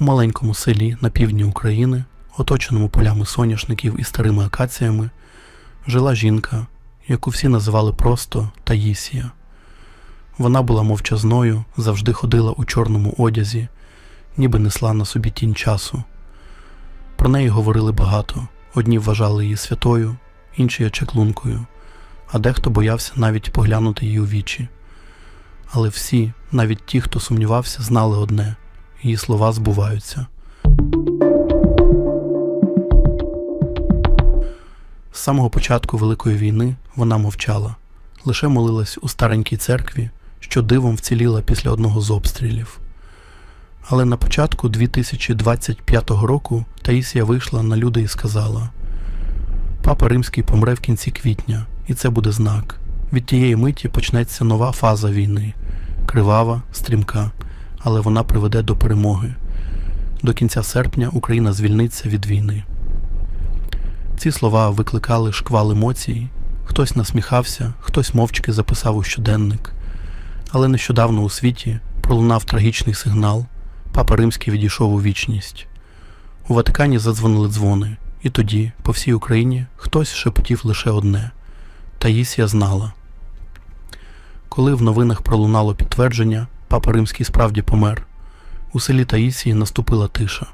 У маленькому селі на півдні України, оточеному полями соняшників і старими акаціями, жила жінка, яку всі називали просто Таїсія. Вона була мовчазною, завжди ходила у чорному одязі, ніби несла на собі тінь часу. Про неї говорили багато. Одні вважали її святою, інші чеклункою, а дехто боявся навіть поглянути її у вічі. Але всі, навіть ті, хто сумнівався, знали одне її слова збуваються. З самого початку Великої війни вона мовчала, лише молилась у старенькій церкві, що дивом вціліла після одного з обстрілів. Але на початку 2025 року Таїсія вийшла на люди і сказала: Папа Римський помре в кінці квітня, і це буде знак. Від тієї миті почнеться нова фаза війни кривава, стрімка, але вона приведе до перемоги. До кінця серпня Україна звільниться від війни. Ці слова викликали шквал емоцій. Хтось насміхався, хтось мовчки записав у щоденник. Але нещодавно у світі пролунав трагічний сигнал. Папа Римський відійшов у вічність. У Ватикані задзвонили дзвони, і тоді, по всій Україні, хтось шепотів лише одне Таїсія знала. Коли в новинах пролунало підтвердження, папа Римський справді помер. У селі Таїсії наступила тиша.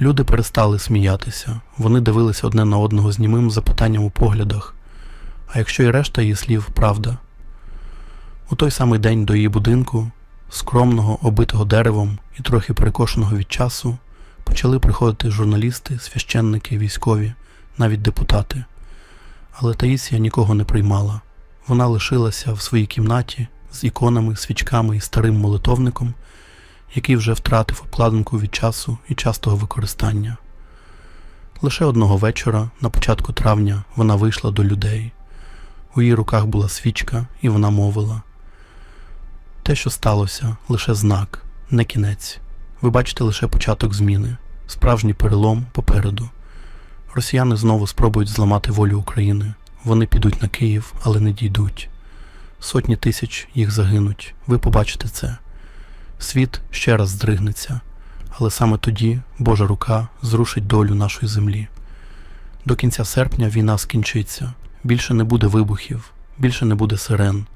Люди перестали сміятися, вони дивилися одне на одного з німим запитанням у поглядах. А якщо і решта її слів правда? У той самий день до її будинку, скромного, обитого деревом і трохи перекошеного від часу, почали приходити журналісти, священники, військові, навіть депутати. Але Таїсія нікого не приймала. Вона лишилася в своїй кімнаті з іконами, свічками і старим молитовником, який вже втратив обкладинку від часу і частого використання. Лише одного вечора, на початку травня, вона вийшла до людей. У її руках була свічка, і вона мовила. Те, що сталося, лише знак, не кінець. Ви бачите лише початок зміни, справжній перелом попереду. Росіяни знову спробують зламати волю України. Вони підуть на Київ, але не дійдуть. Сотні тисяч їх загинуть. Ви побачите це. Світ ще раз здригнеться, але саме тоді Божа рука зрушить долю нашої землі. До кінця серпня війна скінчиться. Більше не буде вибухів, більше не буде сирен.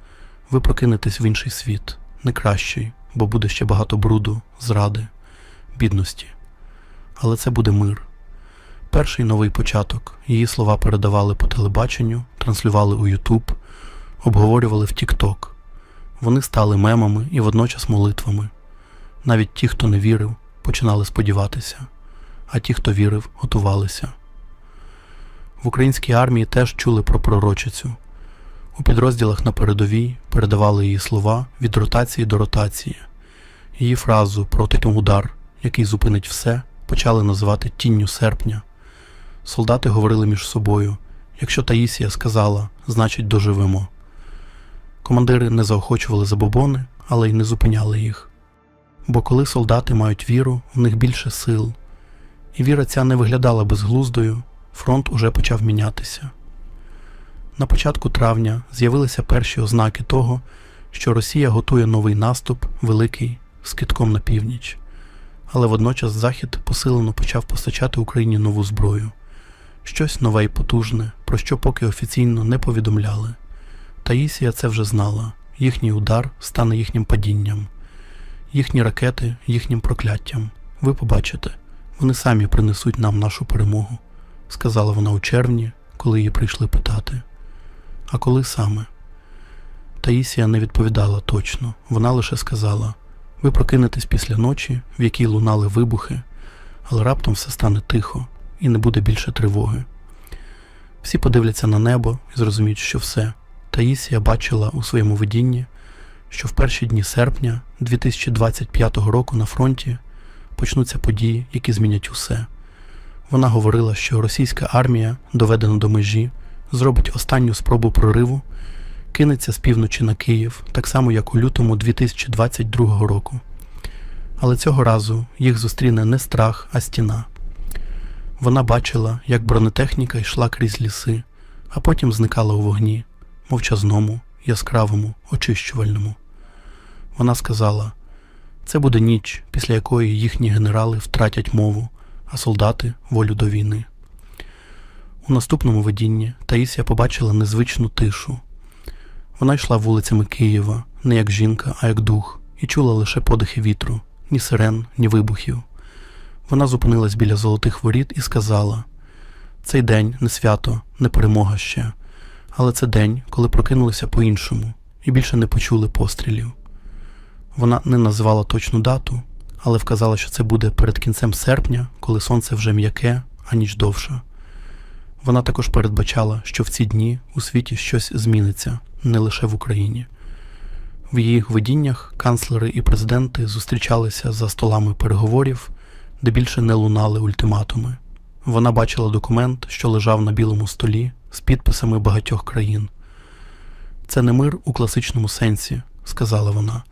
Ви прокинетесь в інший світ, не кращий, бо буде ще багато бруду, зради, бідності. Але це буде мир. Перший новий початок. Її слова передавали по телебаченню, транслювали у Ютуб, обговорювали в Тік-Ток. Вони стали мемами і водночас молитвами. Навіть ті, хто не вірив, починали сподіватися, а ті, хто вірив, готувалися. В українській армії теж чули про пророчицю. У підрозділах на передовій передавали її слова від ротації до ротації. Її фразу «протитим удар, який зупинить все, почали називати тінню серпня. Солдати говорили між собою якщо Таїсія сказала, значить доживемо. Командири не заохочували забобони, але й не зупиняли їх. Бо коли солдати мають віру, в них більше сил, і віра ця не виглядала безглуздою, фронт уже почав мінятися. На початку травня з'явилися перші ознаки того, що Росія готує новий наступ, великий, з китком на північ, але водночас Захід посилено почав постачати Україні нову зброю, щось нове і потужне, про що поки офіційно не повідомляли. Таїсія це вже знала їхній удар стане їхнім падінням, їхні ракети їхнім прокляттям. Ви побачите, вони самі принесуть нам нашу перемогу, сказала вона у червні, коли її прийшли питати. А коли саме? Таїсія не відповідала точно, вона лише сказала: ви прокинетесь після ночі, в якій лунали вибухи, але раптом все стане тихо і не буде більше тривоги. Всі подивляться на небо і зрозуміють, що все. Таїсія бачила у своєму видінні, що в перші дні серпня 2025 року на фронті почнуться події, які змінять усе. Вона говорила, що російська армія, доведена до межі, зробить останню спробу прориву, кинеться з півночі на Київ, так само як у лютому 2022 року. Але цього разу їх зустріне не страх, а стіна. Вона бачила, як бронетехніка йшла крізь ліси, а потім зникала у вогні, мовчазному, яскравому, очищувальному. Вона сказала: Це буде ніч, після якої їхні генерали втратять мову, а солдати волю до війни. У наступному видінні Таїсія побачила незвичну тишу. Вона йшла вулицями Києва не як жінка, а як дух, і чула лише подихи вітру, ні сирен, ні вибухів. Вона зупинилась біля золотих воріт і сказала: Цей день не свято, не перемога ще, але це день, коли прокинулися по-іншому і більше не почули пострілів. Вона не назвала точну дату, але вказала, що це буде перед кінцем серпня, коли сонце вже м'яке, а ніч довша. Вона також передбачала, що в ці дні у світі щось зміниться не лише в Україні. В її видіннях канцлери і президенти зустрічалися за столами переговорів, де більше не лунали ультиматуми. Вона бачила документ, що лежав на білому столі з підписами багатьох країн. Це не мир у класичному сенсі, сказала вона.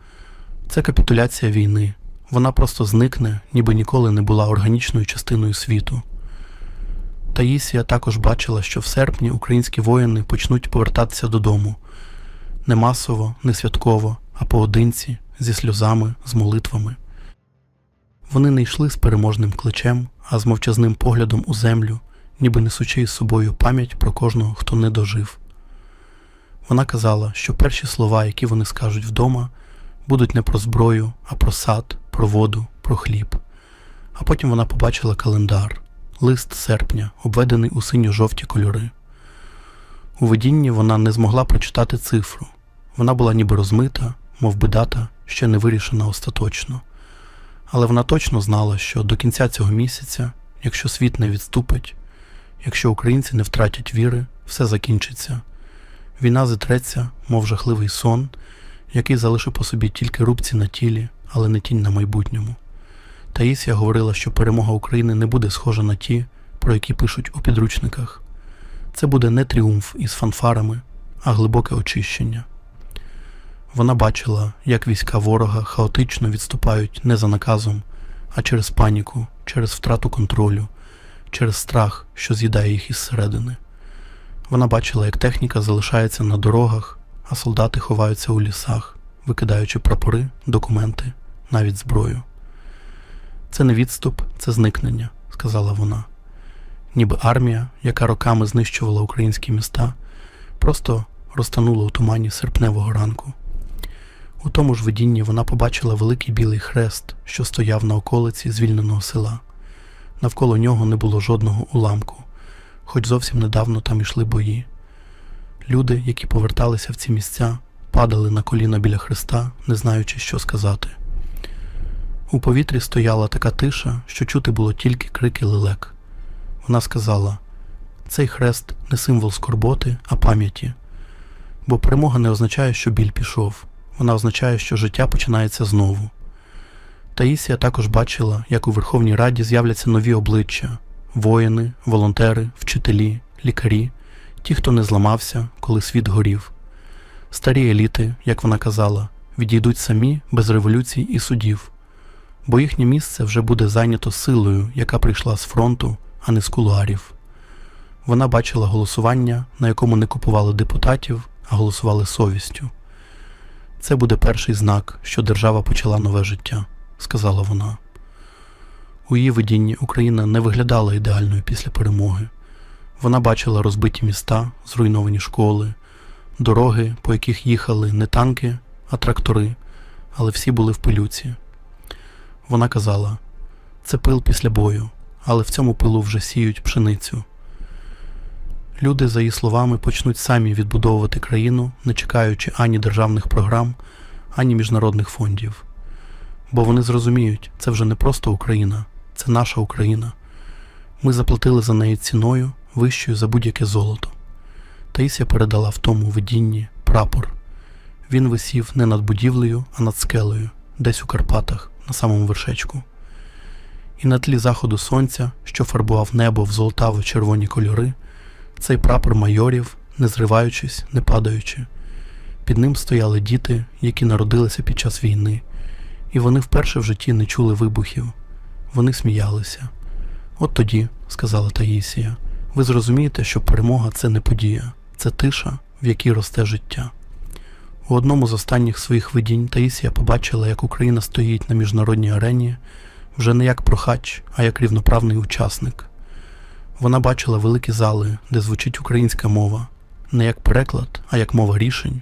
Це капітуляція війни. Вона просто зникне, ніби ніколи не була органічною частиною світу. Таїсія також бачила, що в серпні українські воїни почнуть повертатися додому не масово, не святково, а поодинці, зі сльозами, з молитвами. Вони не йшли з переможним кличем, а з мовчазним поглядом у землю, ніби несучи із собою пам'ять про кожного, хто не дожив. Вона казала, що перші слова, які вони скажуть вдома, будуть не про зброю, а про сад, про воду, про хліб. А потім вона побачила календар, лист серпня, обведений у синьо-жовті кольори. У видінні вона не змогла прочитати цифру. Вона була ніби розмита, мов би дата ще не вирішена остаточно. Але вона точно знала, що до кінця цього місяця, якщо світ не відступить, якщо українці не втратять віри, все закінчиться. Війна зітреться, мов жахливий сон, який залишив по собі тільки рубці на тілі, але не тінь на майбутньому. Таїсія говорила, що перемога України не буде схожа на ті, про які пишуть у підручниках. Це буде не тріумф із фанфарами, а глибоке очищення. Вона бачила, як війська ворога хаотично відступають не за наказом, а через паніку, через втрату контролю, через страх, що з'їдає їх із середини. Вона бачила, як техніка залишається на дорогах, а солдати ховаються у лісах, викидаючи прапори, документи, навіть зброю. Це не відступ, це зникнення, сказала вона. Ніби армія, яка роками знищувала українські міста, просто розтанула у тумані серпневого ранку. У тому ж видінні вона побачила великий білий хрест, що стояв на околиці звільненого села. Навколо нього не було жодного уламку, хоч зовсім недавно там йшли бої. Люди, які поверталися в ці місця, падали на коліна біля хреста, не знаючи, що сказати. У повітрі стояла така тиша, що чути було тільки крики лелек. Вона сказала: цей хрест не символ скорботи, а пам'яті, бо перемога не означає, що біль пішов, вона означає, що життя починається знову. Таїсія також бачила, як у Верховній Раді з'являться нові обличчя воїни, волонтери, вчителі, лікарі, ті, хто не зламався, коли світ горів. Старі еліти, як вона казала, відійдуть самі без революцій і судів, бо їхнє місце вже буде зайнято силою, яка прийшла з фронту, а не з кулуарів. Вона бачила голосування, на якому не купували депутатів, а голосували совістю. Це буде перший знак, що держава почала нове життя, сказала вона. У її видінні Україна не виглядала ідеальною після перемоги. Вона бачила розбиті міста, зруйновані школи, дороги, по яких їхали не танки, а трактори, але всі були в пилюці. Вона казала: це пил після бою, але в цьому пилу вже сіють пшеницю. Люди, за її словами, почнуть самі відбудовувати країну, не чекаючи ані державних програм, ані міжнародних фондів. Бо вони зрозуміють, це вже не просто Україна, це наша Україна. Ми заплатили за неї ціною, вищою за будь-яке золото. Таїсія передала в тому видінні прапор. Він висів не над будівлею, а над скелею, десь у Карпатах, на самому вершечку. І на тлі заходу сонця, що фарбував небо в золотаво-червоні кольори, цей прапор майорів, не зриваючись, не падаючи. Під ним стояли діти, які народилися під час війни, і вони вперше в житті не чули вибухів. Вони сміялися. От тоді, сказала Таїсія, ви зрозумієте, що перемога це не подія, це тиша, в якій росте життя. У одному з останніх своїх видінь Таїсія побачила, як Україна стоїть на міжнародній арені вже не як прохач, а як рівноправний учасник. Вона бачила великі зали, де звучить українська мова, не як переклад, а як мова рішень.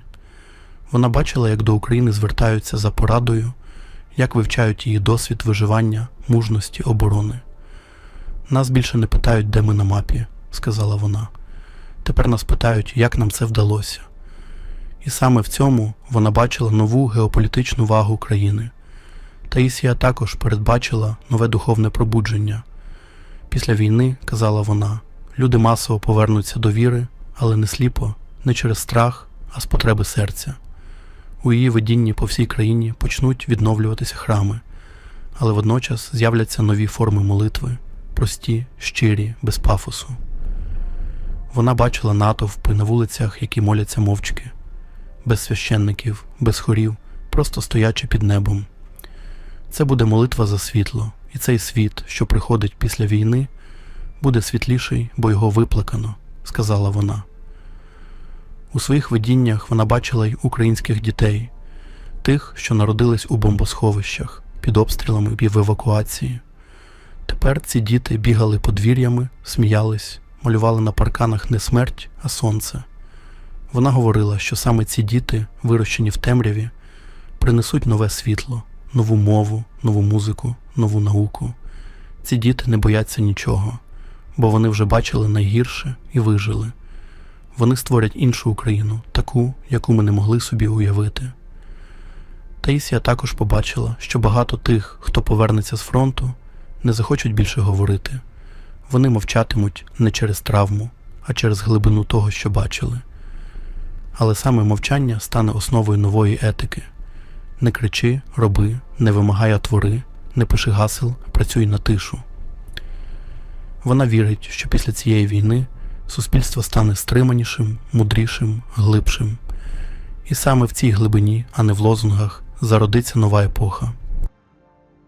Вона бачила, як до України звертаються за порадою, як вивчають її досвід виживання, мужності, оборони. Нас більше не питають, де ми на мапі, сказала вона. Тепер нас питають, як нам це вдалося. І саме в цьому вона бачила нову геополітичну вагу країни. Таїсія також передбачила нове духовне пробудження. Після війни, казала вона, люди масово повернуться до віри, але не сліпо, не через страх, а з потреби серця. У її видінні по всій країні почнуть відновлюватися храми, але водночас з'являться нові форми молитви, прості, щирі, без пафосу. Вона бачила натовпи на вулицях, які моляться мовчки, без священників, без хорів, просто стоячи під небом. Це буде молитва за світло, і цей світ, що приходить після війни, буде світліший, бо його виплакано, сказала вона. У своїх видіннях вона бачила й українських дітей, тих, що народились у бомбосховищах, під обстрілами і в евакуації. Тепер ці діти бігали подвір'ями, сміялись, малювали на парканах не смерть, а сонце. Вона говорила, що саме ці діти, вирощені в темряві, принесуть нове світло, нову мову, нову музику, нову науку. Ці діти не бояться нічого, бо вони вже бачили найгірше і вижили. Вони створять іншу Україну, таку, яку ми не могли собі уявити. Таїсія також побачила, що багато тих, хто повернеться з фронту, не захочуть більше говорити. Вони мовчатимуть не через травму, а через глибину того, що бачили. Але саме мовчання стане основою нової етики. Не кричи, роби, не вимагай, а твори, не пиши гасел, працюй на тишу. Вона вірить, що після цієї війни суспільство стане стриманішим, мудрішим, глибшим. І саме в цій глибині, а не в лозунгах, зародиться нова епоха.